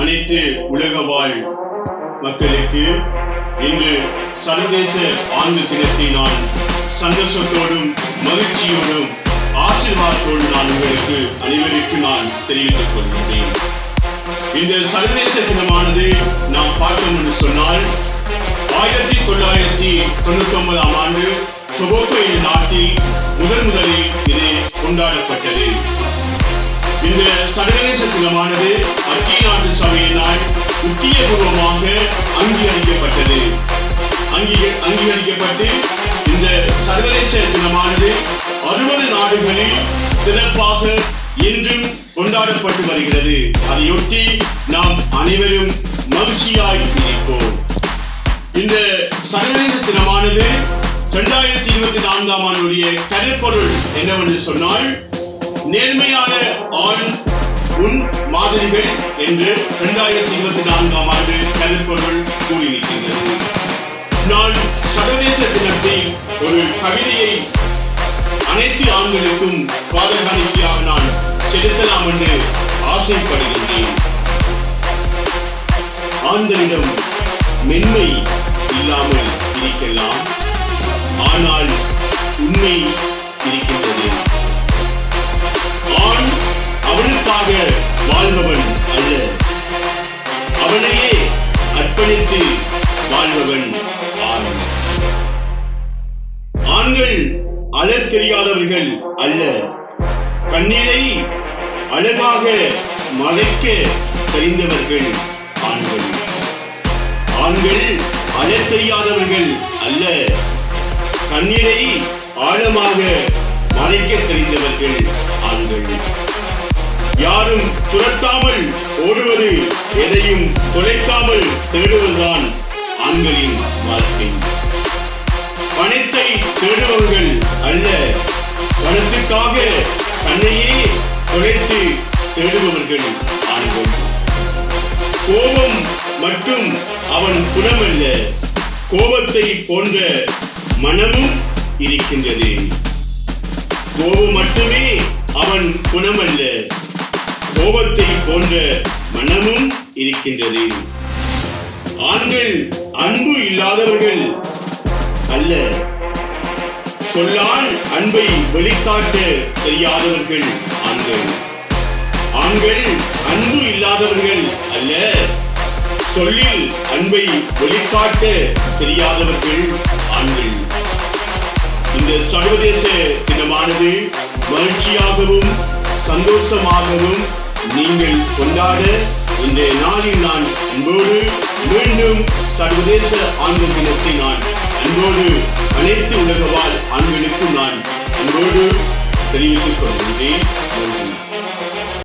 அனைத்து உலக வாழ் மக்களுக்கு இன்று சர்வதேச ஆண்டு தினத்தை நான் சந்தோஷத்தோடும் மகிழ்ச்சியோடும் ஆசீர்வாதத்தோடு நான் உங்களுக்கு அனைவருக்கு நான் தெரிவித்துக் கொள்கிறேன். இந்த சர்வதேச தினமானது நாம் பார்த்தோம் என்று சொன்னால் ஆயிரத்தி தொள்ளாயிரத்தி தொண்ணூத்தி ஒன்பதாம் ஆண்டு டொபோக்கோ நாட்டில் முதன் முதலில் இது கொண்டாடப்பட்டது. இந்த சர்வதேச தினமானது ஐக்கிய நாட்டு சபையினால் முக்கியபூர்வமாக அங்கீகரிக்கப்பட்டது. அங்கீகரிக்கப்பட்டு இந்த சர்வதேச தினமானது அறுபது நாடுகளில் சிறப்பாக இன்றும் கொண்டாடப்பட்டு வருகிறது. அதையொட்டி நாம் அனைவரும் மகிழ்ச்சியாய் இருப்போம் இந்த சர்வதேச தினமானது இரண்டாயிரத்தி இருபத்தி நான்காம் ஆண்டுடைய கருப்பொருள் என்னவென்று சொன்னால் நேர்மையான ஆண் உன் மாதிரிகள் என்று இரண்டாயிரத்தி இருபத்தி நான்காம் ஆண்டு கருப்பொருள் கூறியிருக்கின்றது நான் சர்வதேச தினத்தில் ஒரு கவிதையை அனைத்து ஆண்களுக்கும் பாதுகாணிக்கையாக நான் செலுத்தலாம் என்று ஆசைப்படுகின்றேன். ஆண்களிடம் மென்மை அர்ப்பணித்து வாழ்பவன் ஆண் ஆண்கள் அழத் தெரியாதவர்கள் அல்ல. கண்ணீரை அழகாக மறைக்க தெரிந்தவர்கள் ஆண்கள். ஆண்கள் அழத் தெரியாதவர்கள் அல்ல. கண்ணீரை ஆழமாக மறைக்க தெரிந்தவர்கள் ஆண்கள். யாரும் துரத்தாமல் ஓடுவது எதையும் தொலைக்காமல் தேடுவதுதான் ஆண்களின் வாழ்க்கை. பணத்தை தேடுபவர்கள் அல்ல. பணத்துக்காக தன்னையே தொலைத்து தேடுபவர்கள் ஆண்கள். கோபம் மட்டும் அவன் குணமல்ல. கோபத்தை போன்ற மனமும் இருக்கின்றது. கோபம் மட்டுமே அவன் குணமல்ல. கோபத்தை போன்ற மனமும் இருக்கின்றது. ஆண்கள் அன்பு இல்லாதவர்கள் அல்ல. சொல்லால் அன்பை வெளிக்காட்ட தெரியாதவர்கள் ஆண்கள். ஆண்கள் அன்பு இல்லாதவர்கள் அல்ல. சொல்லில் அன்பை வெளிக்காட்ட தெரியாதவர்கள் ஆண்கள். இந்த சர்வதேச தினமானது மகிழ்ச்சியாகவும் சந்தோஷமாகவும் நீங்கள் கொண்டாட இன்றைய நாளில் நான் அன்போடு மீண்டும் சர்வதேச ஆண்கள் தினத்தை நான் அன்போடு அனைத்து உலகவாழ் ஆண்களுக்கும் நான் அன்போடு தெரிவித்துக் கொள்கின்றேன். நன்றி.